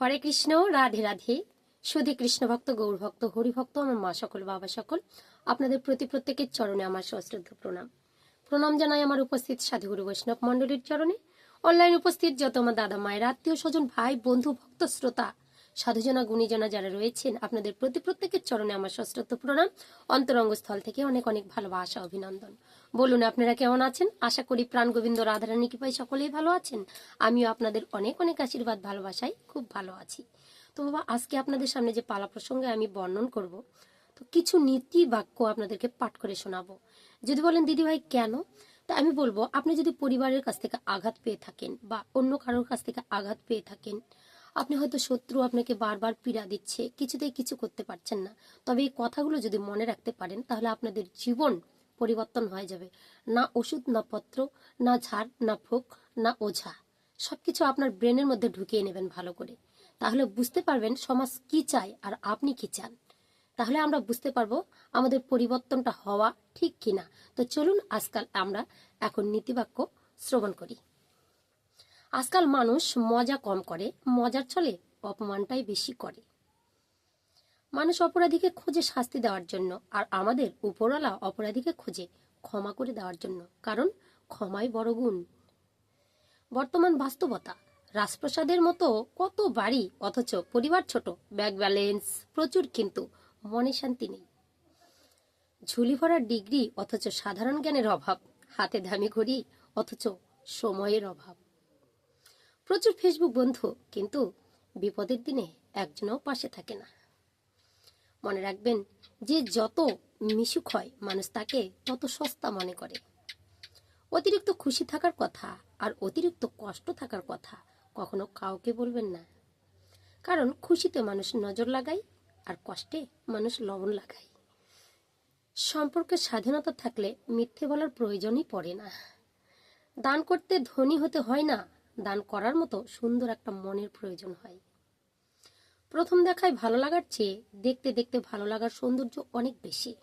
হরে কৃষ্ণ, রাধে রাধে। সুধি কৃষ্ণ ভক্ত গৌর ভক্ত হরি ভক্ত আমার মা সকল, বাবা সকল, আপনাদের প্রতি প্রত্যেকের চরণে আমার সশ্রদ্ধ প্রণাম। প্রণাম জানাই আমার উপস্থিত সাধুগুরু বৈষ্ণব মণ্ডলীর চরণে। অনলাইন উপস্থিত যত আমার দাদা মায়ের আত্মীয় স্বজন, ভাই, বন্ধু, ভক্ত, শ্রোতা সাধুজনা, গুণীজনা যারা রয়েছেন, আপনাদের প্রতি প্রত্যেকের চরণে আমার সশ্রদ্ধ প্রণাম। অন্তরঙ্গ স্থল থেকে অনেক অনেক ভালোবাসা, অভিনন্দন। বলুন, আপনারা কেমন আছেন? আশা করি প্রাণ গোবিন্দ রাধারানী কৃপাই সকলেই ভালো আছেন। আমিও আপনাদের অনেক অনেক আশীর্বাদ ভালোবাসাই খুব ভালো আছি। তো বাবা, আজকে আপনাদের সামনে যে পালা প্রসঙ্গে আমি বর্ণন করব, তো কিছু নীতি বাক্য আপনাদেরকে পাঠ করে শোনাবো। যদি বলেন দিদিভাই কেন? তা আমি বলব, আপনি যদি পরিবারের কাছ থেকে আঘাত পেয়ে থাকেন বা অন্য কারোর কাছ থেকে আঘাত পেয়ে থাকেন আপনি হয়তো শত্রু আপনাকে বারবার পীড়া দিচ্ছে, কিছুতেই কিছু করতে পারছেন না। তবে এই কথাগুলো যদি মনে রাখতে পারেন, তাহলে আপনাদের জীবন পরিবর্তন হয়ে যাবে। না ওষুধ, না পত্র, না ঝাড়, না ফোক না ওঝা। সবকিছু আপনার ব্রেনের মধ্যে ঢুকিয়ে নেবেন ভালো করে। তাহলে বুঝতে পারবেন সমাজ কি চায় আর আপনি কি চান। তাহলে আমরা বুঝতে পারব আমাদের পরিবর্তনটা হওয়া ঠিক কিনা। তো চলুন আজকাল আমরা এখন নীতিবাক্য শ্রবণ করি। আজকাল মানুষ মজা কম করে, মজার ছলে অপমানটাই বেশি করে। মানুষ অপরাধীকে খোঁজে শাস্তি দেওয়ার জন্য আর আমাদের উপরওয়ালা অপরাধীকে খোঁজে ক্ষমা করে দেওয়ার জন্য, কারণ ক্ষমাই বড় গুণ। বর্তমান বাস্তবতা, রাজপ্রসাদের মতো কত বাড়ি, অথচ পরিবার ছোট, ব্যাগ ব্যালেন্স প্রচুর কিন্তু মনে শান্তি নেই। ঝুলি ভরা ডিগ্রি, অথচ সাধারণ জ্ঞানের অভাব, হাতে দামি ঘড়ি, অথচ সময়ের অভাব। প্রচুর ফেসবুক বন্ধু, কিন্তু বিপদের দিনে একজনও পাশে থাকে না। মনে রাখবেন, যে যত মিশুক হয়, মানুষ তাকে তত সস্তা মনে করে। অতিরিক্ত খুশি থাকার কথা আর অতিরিক্ত কষ্ট থাকার কথা কখনো কাউকে বলবেন না। কারণ খুশিতে মানুষ নজর লাগায় আর কষ্টে মানুষ লবণ লাগায়। সম্পর্কে স্বাধীনতা থাকলে মিথ্যে বলার প্রয়োজনই পড়ে না। দান করতে ধনী হতে হয় না দান করার মতো সুন্দর একটা মনের প্রয়োজন হয়। প্রথম দেখায় ভালো লাগার চেয়ে দেখতে দেখতে ভালো লাগার সৌন্দর্য অনেক বেশি।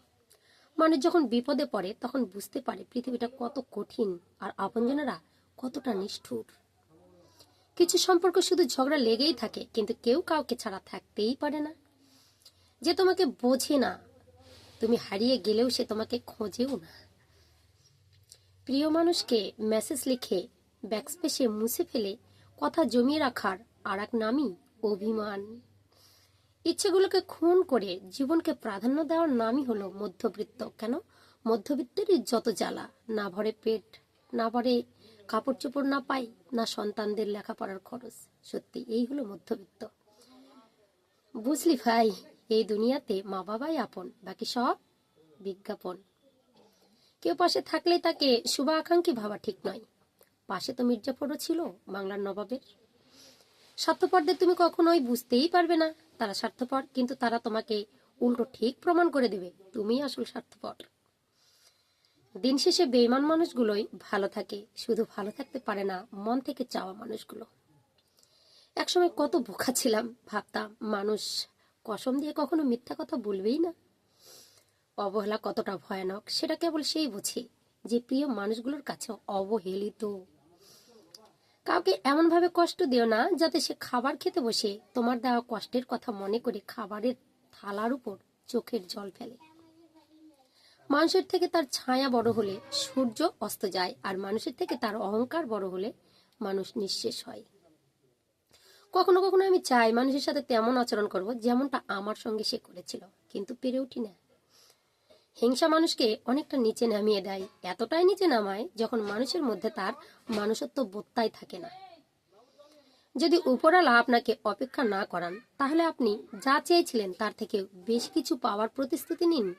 মানুষ যখন বিপদে পড়ে, তখন বুঝতে পারে পৃথিবীটা কত কঠিন আর আপনজনেরা কতটা নিষ্ঠুর। কিছু সম্পর্ক শুধু ঝগড়া লেগেই থাকে, কিন্তু কেউ কাউকে ছাড়া থাকতেই পারে না। যে তোমাকে বোঝে না, তুমি হারিয়ে গেলেও সে তোমাকে খোঁজেও না। প্রিয় মানুষকে মেসেজ লিখে ব্যাকস্পেসে মুছে ফেলে কথা জমিয়ে রাখার আর এক নামই অভিমান। ইচ্ছেগুলোকে খুন করে জীবনকে প্রাধান্য দেওয়ার নামই হলো মধ্যবিত্ত। কেন? মধ্যবিত্তেরই যত জ্বালা। না ভরে পেট, না ভরে কাপড় চোপড় না পাই না সন্তানদের লেখাপড়ার খরচ। সত্যি, এই হলো মধ্যবিত্ত। বুঝলি ভাই, এই দুনিয়াতে মা বাবাই আপন, বাকি সব বিজ্ঞাপন। কেউ পাশে থাকলে তাকে শুভাকাঙ্ক্ষী ভাবা ঠিক নয়। পাশে তো মির্জাফরও ছিল, বাংলার নবাবের। স্বার্থপরদের তুমি কখনোই বুঝতেই পারবে না। তারা স্বার্থপর, কিন্তু তারা তোমাকে উল্টো ঠিক প্রমাণ করে দেবে। তুমি আসল স্বার্থপর। দিন শেষে বেইমান মানুষগুলোই ভালো থাকে। শুধু ভালো থাকতে পারে না, মন থেকে চাওয়া মানুষগুলো। একসময় কত বোকা ছিলাম, ভাবতাম, মানুষ কসম দিয়ে কখনো মিথ্যা কথা বলবেই না। অবহেলা কতটা ভয়ানক, সেটা কেবল সেই বোঝে যে প্রিয় মানুষগুলোর কাছে অবহেলিত। কাউকে এমন ভাবে কষ্ট দিও না যাতে সে খাবার খেতে বসে। তোমার দেওয়া কষ্টের কথা মনে করে খাবারের থালার উপর চোখের জল ফেলে। মানুষের থেকে তার ছায়া বড় হলে সূর্য অস্ত যায় আর মানুষের থেকে তার অহংকার বড় হলে মানুষ নিঃশেষ হয়। কখনো কখনো আমি চাই মানুষের সাথে তেমন আচরণ করব যেমনটা আমার সঙ্গে সে করেছিল, কিন্তু পেরে উঠি না। হিংসা মানুষকে অনেকটা নিচে নামিয়ে দেয়, এতটাই নিচে নামায় যখন মানুষের মধ্যে তার মানুষত্ব বোধটাই থাকে না। যদি উপরালা আপনাকে অপেক্ষা না করান, তাহলে আপনি যা চেয়েছিলেন তার থেকে বেশ কিছু পাওয়ার প্রতিশ্রুতি নিন।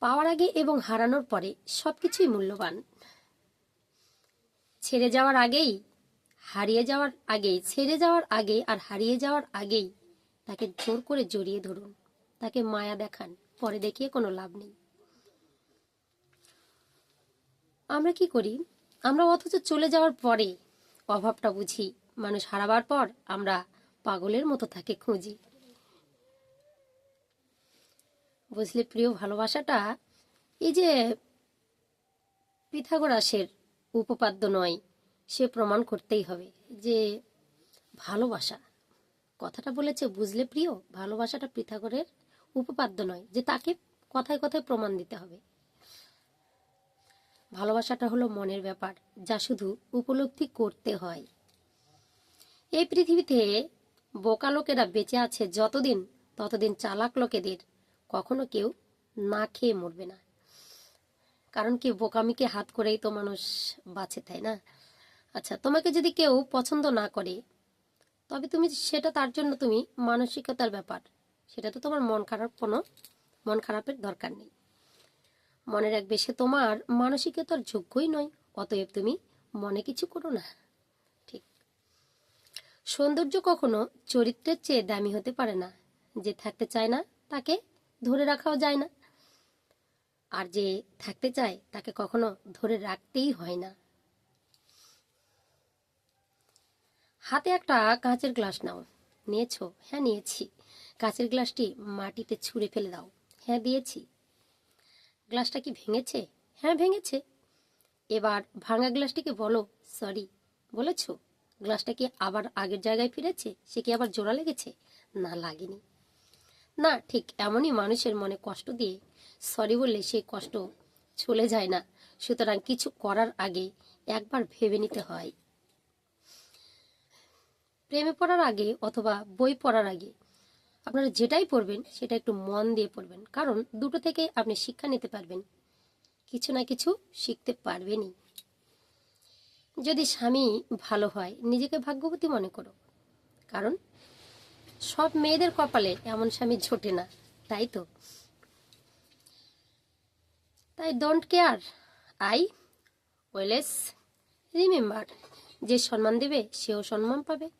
পাওয়ার আগে এবং হারানোর পরে সবকিছুই মূল্যবান। ছেড়ে যাওয়ার আগেই, হারিয়ে যাওয়ার আগেই, ছেড়ে যাওয়ার আগে আর হারিয়ে যাওয়ার আগেই তাকে জোর করে জড়িয়ে ধরুন। তাকে মায়া দেখান, পরে দেখিয়ে কোনো লাভ নেই। আমরা কি করি? আমরা অথচ চলে যাওয়ার পরে অভাবটা বুঝি, মানুষ হারাবার পর আমরা পাগলের মতো তাকে খুঁজি। বুঝলে প্রিয় ভালোবাসাটা? এই যে পিথাগোরাসের উপপাদ্য নয়, সে প্রমাণ করতেই হবে যে ভালোবাসা। কথাটা বলেছে, বুঝলে প্রিয়? ভালোবাসাটা পৃথাগরের উপপাদ্য নয়, যে তাকে কথায় কথায় প্রমাণ দিতে হবে। ভালোবাসাটা হলো মনের ব্যাপার, যা শুধু উপলব্ধি করতে হয়। এই পৃথিবীতে বোকা লোকেরা বেঁচে আছে যতদিন, ততদিন চালাক লোকেদের কখনো কেউ না খেয়ে মরবে না। কারণ কি, বোকামিকে হাত করেই তো মানুষ বাঁচে, তাই না? আচ্ছা তোমাকে যদি কেউ পছন্দ না করে, তবে তুমি সেটা তার জন্য তুমি মানসিকতার ব্যাপার। সেটা তো তোমার মন খারাপ কোনো, মন খারাপের দরকার নেই। মনে রাখবে সে তোমার মানসিকতার যোগ্যই নয়, অতএব তুমি মনে কিছু করো না। ঠিক। সৌন্দর্য কখনো চরিত্রের চেয়ে দামি হতে পারে না, যে থাকতে চায় না তাকে ধরে রাখাও যায় না। আর যে থাকতে চায় তাকে কখনো ধরে রাখতেই হয় না। হাতে একটা কাঁচের গ্লাস নাও। নিয়েছো? হ্যাঁ নিয়েছি। কাঁচের গ্লাসটি মাটিতে ছুঁড়ে ফেলে দাও। হ্যাঁ দিয়েছি। গ্লাসটা কি ভেঙেছে? হ্যাঁ ভেঙেছে। এবার ভাঙা গ্লাসটিকে বলো, সরি, বলেছ? গ্লাসটা কি আবার আগের জায়গায় ফিরেছে? সে কি আবার জোড়া লেগেছে? না, লাগেনি। না, ঠিক এমনই মানুষের মনে কষ্ট দিয়ে সরি বললে সেই কষ্ট চলে যায় না। সুতরাং কিছু করার আগে একবার ভেবে নিতে হয়। প্রেমে পড়ার আগে অথবা বই পড়ার আগে আপনারা যেটাই পড়বেন, সেটা একটু মন দিয়ে পড়বেন। কারণ দুটো থেকে আপনি শিক্ষা নিতে পারবেন, কিছু না কিছু শিখতে পারবেনই। যদি স্বামী ভালো হয়, নিজেকে ভাগ্যবতী মনে করো। কারণ সব মেয়েদের কপালে এমন স্বামী ঝোটে না, তাই তো? তাই don't care I always remember যে সম্মান দেবে, সেও সম্মান পাবে।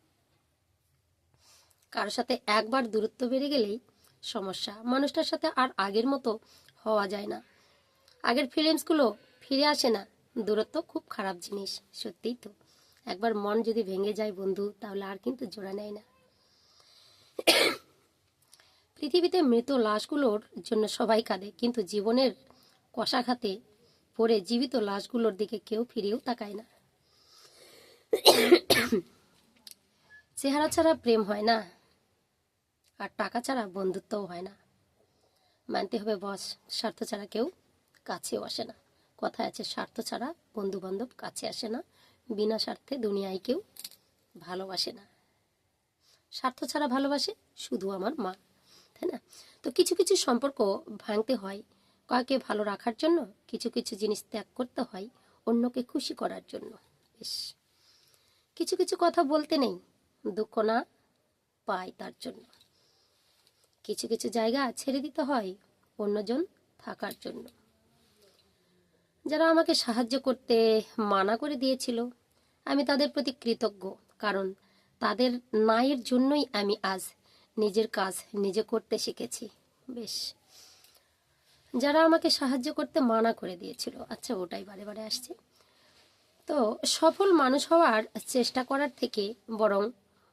কারোর সাথে একবার দূরত্ব বেড়ে গেলেই সমস্যা। মানুষটার সাথে আর আগের মতো হওয়া যায় না। আগের ফিলিংসগুলো ফিরে আসে না। দূরত্ব খুব খারাপ জিনিস, সত্যিই তো। একবার মন যদি ভেঙে যায় বন্ধু, তাহলে আর কিন্তু জোড়া নেয় না। পৃথিবীতে মৃত লাশগুলোর জন্য সবাই কাঁদে, কিন্তু জীবনের কষাঘাতে পড়ে জীবিত লাশগুলোর দিকে কেউ ফিরেও তাকায় না। চেহারা ছাড়া প্রেম হয় না। আর টাকা ছাড়া বন্ধুত্বও হয় না। মানতে হবে বস, স্বার্থ ছাড়া কেউ কাছেও আসে না। কথা আছে, স্বার্থ ছাড়া বন্ধু বান্ধব কাছে আসে না। বিনা স্বার্থে দুনিয়ায় কেউ ভালোবাসে না। স্বার্থ ছাড়া ভালোবাসে শুধু আমার মা, তাই না? তো কিছু কিছু সম্পর্ক ভাঙতে হয়। কাউকে ভালো রাখার জন্য কিছু কিছু জিনিস ত্যাগ করতে হয় অন্যকে খুশি করার জন্য। বেশ কিছু কিছু কথা বলতে নেই, দুঃখ না পায় তার জন্য। কিছু কিছু জায়গা ছেড়ে দিতে হয় অন্যজন থাকার জন্য। যারা আমাকে সাহায্য করতে মানা করে দিয়েছিল, আমি তাদের প্রতি কৃতজ্ঞ, কারণ তাদের নায়ের জন্যই আমি আজ নিজের কাজ নিজে করতে শিখেছি। বেশ। যারা আমাকে সাহায্য করতে মানা করে দিয়েছিল। আচ্ছা ওটাই বারে বারে আসছে। তো সফল মানুষ হওয়ার চেষ্টা করার থেকে বরং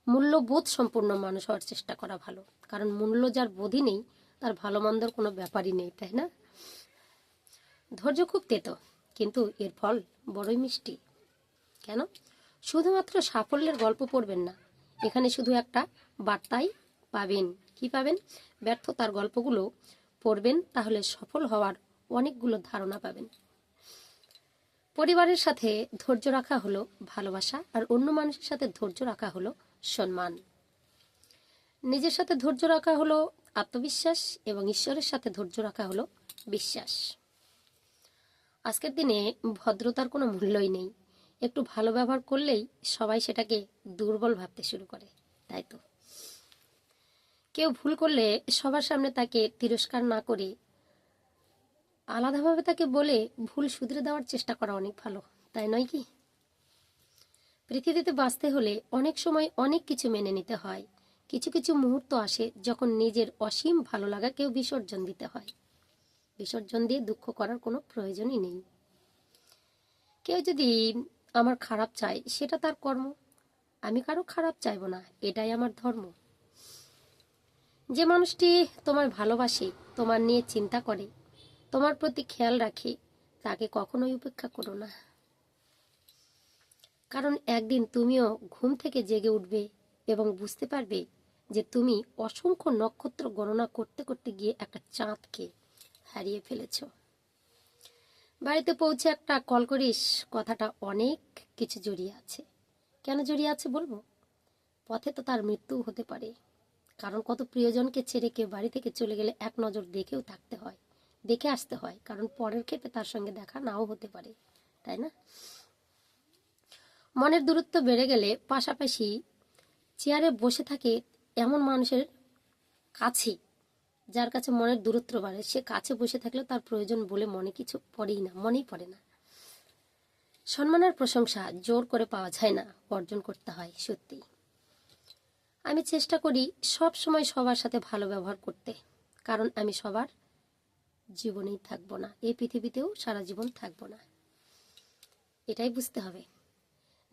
মূল্যবোধ সম্পূর্ণ মানুষ হওয়ার চেষ্টা করা ভালো। কারণ মূল্য যার বোধই নেই, তার ভালো মন্দর কোনো ব্যাপারই নেই, তাই না? ধৈর্য খুব তেতো, কিন্তু এর ফল বড়ই মিষ্টি। কেন? শুধুমাত্র সাফল্যের গল্প পড়বেন না। এখানে শুধু একটা বার্তাই পাবেন। কি পাবেন? ব্যর্থতার গল্পগুলো পড়বেন, তাহলে সফল হওয়ার অনেকগুলো ধারণা পাবেন। পরিবারের সাথে ধৈর্য রাখা হলো ভালোবাসা, আর অন্য মানুষের সাথে ধৈর্য রাখা হলো সম্মান। নিজের সাথে ধৈর্য রাখা হলো আত্মবিশ্বাস এবং ঈশ্বরের সাথে ধৈর্য রাখা হলো বিশ্বাস। আজকের দিনে ভদ্রতার কোনো মূল্যই নেই। একটু ভালো ব্যবহার করলেই সবাই সেটাকে দুর্বল ভাবতে শুরু করে, তাই তো? কেউ ভুল করলে সবার সামনে তাকে তিরস্কার না করে আলাদাভাবে তাকে বলে ভুল শুধরে দেওয়ার চেষ্টা করা অনেক ভালো, তাই নয় কি? পৃথিবীতে বাঁচতে হলে অনেক সময় অনেক কিছু মেনে নিতে হয়। কিছু কিছু মুহূর্ত আসে যখন নিজের অসীম ভালো লাগাকেও বিসর্জন দিতে হয়। বিসর্জন দিয়ে দুঃখ করার কোনো প্রয়োজনই নেই। কেউ যদি আমার খারাপ চায়, সেটা তার কর্ম। আমি কারও খারাপ চাইব না, এটাই আমার ধর্ম। যে মানুষটি তোমার ভালোবাসে, তোমার নিয়ে চিন্তা করে, তোমার প্রতি খেয়াল রাখে, তাকে কখনোই উপেক্ষা করো না। কারণ একদিন তুমিও ঘুম থেকে জেগে উঠবে এবং বুঝতে পারবে যে তুমি অসংখ্য নক্ষত্র গণনা করতে করতে গিয়ে একটা চাঁদকে হারিয়ে ফেলেছ। বাড়িতে পৌঁছে একটা কল করিস, কথাটা অনেক কিছু জড়িয়ে আছে। কেন জড়িয়ে আছে বলব? পথে তো তার মৃত্যু হতে পারে। কারণ কত প্রিয়জনকে ছেড়ে কেউ বাড়ি থেকে চলে গেলে এক নজর দেখেও থাকতে হয়, দেখে আসতে হয়। কারণ পরের ক্ষেত্রে তার সঙ্গে দেখা নাও হতে পারে, তাই না? মনের দূরত্ব বেড়ে গেলে পাশাপাশি চেয়ারে বসে থাকে এমন মানুষের কাছে, যার কাছে মনের দূরত্ব বাড়ে। সে কাছে বসে থাকলেও তার প্রয়োজন বলে মনে কিছু পড়েই না, মনেই পড়ে না। সম্মানের প্রশংসা জোর করে পাওয়া যায় না অর্জন করতে হয় সত্যি আমি চেষ্টা করি সব সময় সবার সাথে ভালো ব্যবহার করতে, কারণ আমি সবার জীবনেই থাকব না। এই পৃথিবীতেও সারা জীবন থাকব না। এটাই বুঝতে হবে।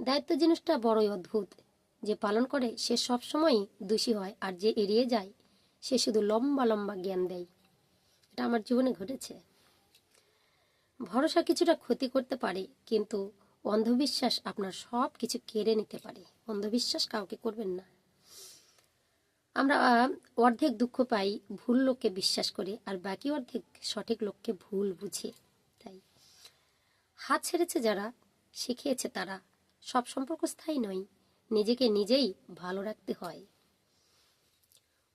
দায়িত্ব জিনিসটা বড়ই অদ্ভুত। যে পালন করে, সে সব সময় দোষী হয় আর যে এড়িয়ে যায়, সে শুধু লম্বা লম্বা জ্ঞান দেয়। এটা আমার জীবনে ঘটেছে। ভরসা কিছুটা ক্ষতি করতে পারে, কিন্তু অন্ধবিশ্বাস আপনার সব কিছু কেড়ে নিতে পারে। অন্ধবিশ্বাস কাউকে করবেন না। আমরা অর্ধেক দুঃখ পাই, ভুল লোককে বিশ্বাস করে, আর বাকি অর্ধেক সঠিক লোককে ভুল বুঝে, তাই। হাত ছেড়েছে যারা, শিখিয়েছে তারা সব সম্পর্ক স্থায়ী নয়, নিজেকে নিজেই ভালো রাখতে হয়।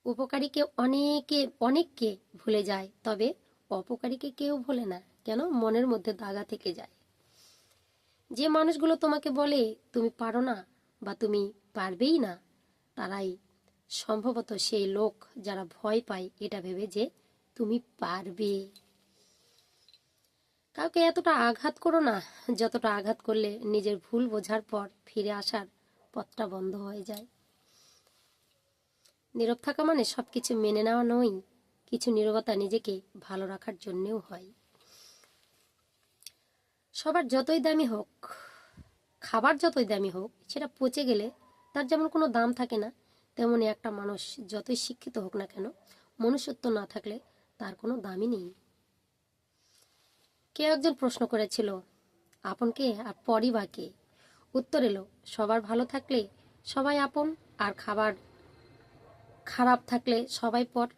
উপকারীকে অনেকে, অনেককে ভুলে যায়, তবে অপকারীকে কেউ ভোলে না, কেন? মনের মধ্যে দাগা থেকে যায়। যে মানুষগুলো তোমাকে বলে, তুমি পারো না বা তুমি পারবেই না, তারাই সম্ভবত সেই লোক যারা ভয় পায় এটা ভেবে যে, তুমি পারবে। কাউকে এতটা আঘাত করো না, যতটা আঘাত করলে নিজের ভুল বোঝার পর ফিরে আসার পথটা বন্ধ হয়ে যায়। নীরব থাকা মানে সব কিছু মেনে নেওয়া নয়, কিছু নীরবতা নিজেকে ভালো রাখার জন্যেও হয়। সবার যতই দামি হোক, খাবার যতই দামি হোক, সেটা পচে গেলে তার যেমন কোনো দাম থাকে না তেমনই একটা মানুষ যতই শিক্ষিত হোক না কেন, মনুষ্যত্ব না থাকলে তার কোনো দামই নেই। কেউ একজন প্রশ্ন করেছিল? আপন কে আর পরই বা কে? উত্তর এলো, সবার ভালো থাকলে সবাই আপন আর খাবার খারাপ থাকলে সবাই পর।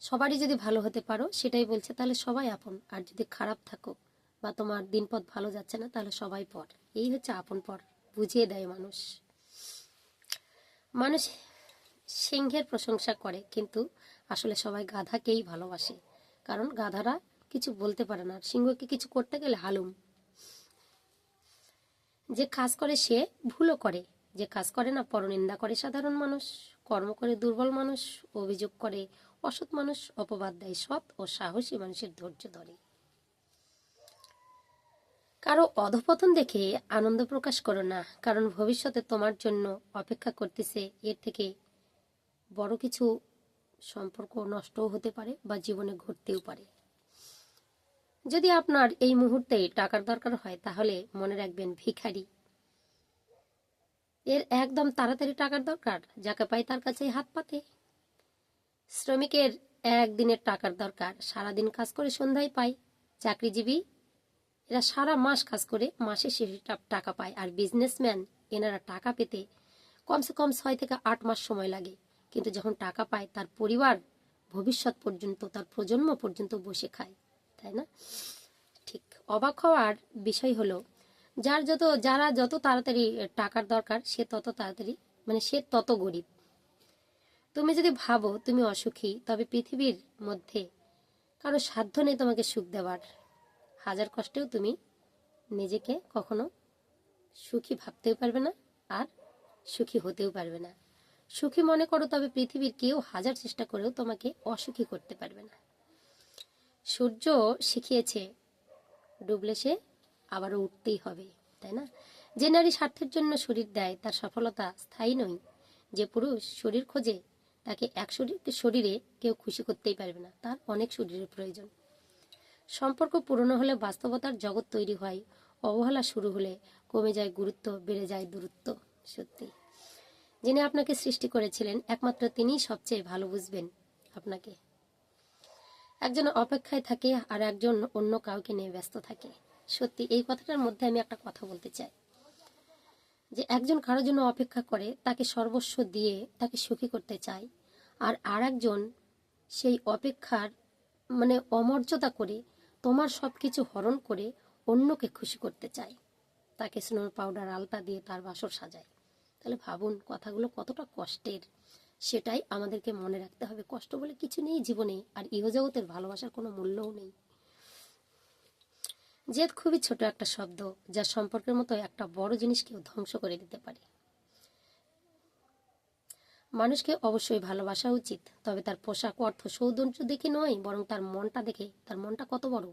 সবারই যদি ভালো হতে পারো, সেটাই বলছে, তাহলে সবাই আপন। আর যদি খারাপ থাকো বা তোমার দিনপথ ভালো যাচ্ছে না, তাহলে সবাই পর। এই হচ্ছে আপন পর। বুঝিয়ে দেয় মানুষ। মানুষ সিংহের প্রশংসা করে, কিন্তু আসলে সবাই গাধাকেই ভালোবাসে। কারণ গাধারা কিছু বলতে পারে না। সিংহকে কিছু করতে গেলে হালুম। যে কাজ করে সে ভুলও করে। যে কাজ করে না, পরনিন্দা করে সাধারণ মানুষ, কর্ম করে দুর্বল মানুষ, অভিযোগ করে অসৎ মানুষ, অপবাদ দেয় সৎ ও সাহসী মানুষের ধৈর্য ধরে। কারও অধপতন দেখে আনন্দ প্রকাশ করো না, কারণ ভবিষ্যতে তোমার জন্য অপেক্ষা করতেছে, এর থেকে বড় কিছু সম্পর্ক নষ্টও হতে পারে বা জীবনে ঘটতেও পারে। যদি আপনার এই মুহূর্তে টাকার দরকার হয়, তাহলে মনে রাখবেন ভিখারি। এর একদম তাড়াতাড়ি টাকার দরকার, যাকে পাই তার কাছেই হাত পাতে। শ্রমিকের একদিনের টাকার দরকার, সারাদিন কাজ করে সন্ধ্যায় পায়। চাকরিজীবী, এরা সারা মাস কাজ করে, মাসে শেষে টাকা পায়। আর বিজনেসম্যান এনারা টাকা পেতে কমসে কম ছয় থেকে আট মাস সময় লাগে। কিন্তু যখন টাকা পায়, তার পরিবার ভবিষ্যৎ পর্যন্ত, তার প্রজন্ম পর্যন্ত বসে খায়। তাই না? ঠিক। অবাক হওয়ার বিষয় হলো, যার যত, যারা যত তাড়াতাড়ি টাকার দরকার, সে তত তাড়াতাড়ি মানে সে তত গরিব। তুমি যদি ভাবো তুমি অসুখী, তবে পৃথিবীর মধ্যে কারও সাধ্য নেই তোমাকে সুখ দেওয়ার। হাজার কষ্টেও তুমি নিজেকে কখনো সুখী ভাবতেও পারবে না আর সুখী হতেও পারবে না। সুখী মনে করো, তবে পৃথিবীর কেউ হাজার চেষ্টা করেও তোমাকে অসুখী করতে পারবে না। সূর্য শিখিয়েছে, ডুবলে সে আবারও উঠতেই হবে, তাই না? যে নারী স্বার্থের জন্য শরীর দেয়, তার সফলতা স্থায়ী নয়। যে পুরুষ শরীর খোঁজে, তাকে এক শরীর, শরীরে কেউ খুশি করতেই পারবে না। তার অনেক শরীরের প্রয়োজন। সম্পর্ক পুরনো হলে বাস্তবতার জগৎ তৈরি হয়, অবহেলা শুরু হলে কমে যায় গুরুত্ব, বেড়ে যায় দূরত্ব, সত্যি। যিনি আপনাকে সৃষ্টি করেছিলেন, একমাত্র তিনিই সবচেয়ে ভালো বুঝবেন আপনাকে। একজন অপেক্ষায় থাকে আর একজন অন্য কাউকে নিয়ে ব্যস্ত থাকে। সত্যি, এই কথাটার মধ্যে আমি একটা কথা বলতে চাই। যে একজন কারোর জন্য অপেক্ষা করে, তাকে সর্বস্ব দিয়ে তাকে সুখী করতে চায়, আর আর একজন সেই অপেক্ষার মানে অমর্যাদা করে তোমার সব কিছু হরণ করে অন্যকে খুশি করতে চায়। তাকে স্নো পাউডার আলতা দিয়ে তার বাসর সাজায়। তাহলে ভাবুন, কথাগুলো কতটা কষ্টের। সেটাই আমাদেরকে মনে রাখতে হবে। কষ্ট বলে কিছু নেই, জীবনে আর ইহজগতের ভালোবাসার কোনো মূল্যও নেই। জেদ খুবই ছোট একটা শব্দ, যা সম্পর্কের মতো একটা বড় জিনিসকেও ধ্বংস করে দিতে পারে। মানুষকে অবশ্যই ভালোবাসা উচিত, তবে তার পোশাক, অর্থ, সৌন্দর্য দেখে নয়, বরং তার মনটা দেখে তার মনটা কত বড়।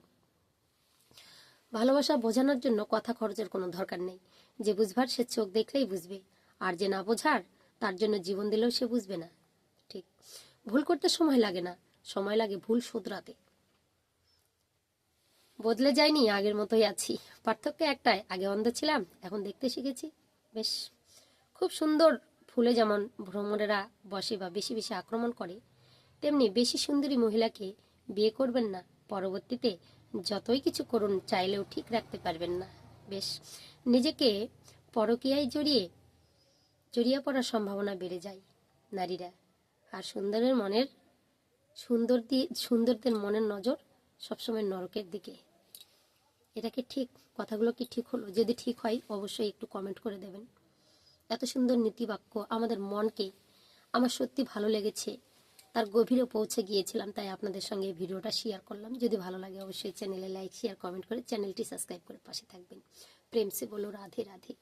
ভালোবাসা বোঝানোর জন্য কথা খরচের কোনো দরকার নেই। যে বুঝবার সে চোখ দেখলেই বুঝবে, আর যে না বোঝার তার জন্য জীবন দিলেও সে বুঝবে না। ঠিক। ভুল করতে সময় লাগে না। সময় লাগে ভুল শুধরাতে। বদলে যায়নি আগের মতোই আছি। পার্থক্য একটাই, আগে অন্ধ ছিলাম, এখন দেখতে শিখেছি। বেশ। খুব সুন্দর ফুলে যেমন ভ্রমণেরা বসে বা বেশি বেশি আক্রমণ করে, তেমনি বেশি সুন্দরী মহিলাকে বিয়ে করবেন না। পরবর্তীতে যতই কিছু করুন, চাইলেও ঠিক রাখতে পারবেন না। বেশ। নিজেকে পরকীয়ায় জড়িয়ে জড়িয়ে পড়ার সম্ভাবনা বেড়ে যায় নারীরা। আর সুন্দরের মনের, সুন্দর দিয়ে সুন্দরদের মনের নজর সবসময় নরকের দিকে। এটা কি ঠিক? কথাগুলো কি ঠিক হলো? যদি ঠিক হয়, অবশ্যই একটু কমেন্ট করে দেবেন। এত সুন্দর নীতিবাক্য আমাদের মনকে, আমার সত্যি ভালো লেগেছে, তার গভীরে পৌঁছে গিয়েছিলাম, তাই আপনাদের সঙ্গে ভিডিওটা শেয়ার করলাম। যদি ভালো লাগে, অবশ্যই চ্যানেলে লাইক শেয়ার কমেন্ট করে চ্যানেলটি সাবস্ক্রাইব করে পাশে থাকবেন। প্রেমসে বলো, রাধে রাধে।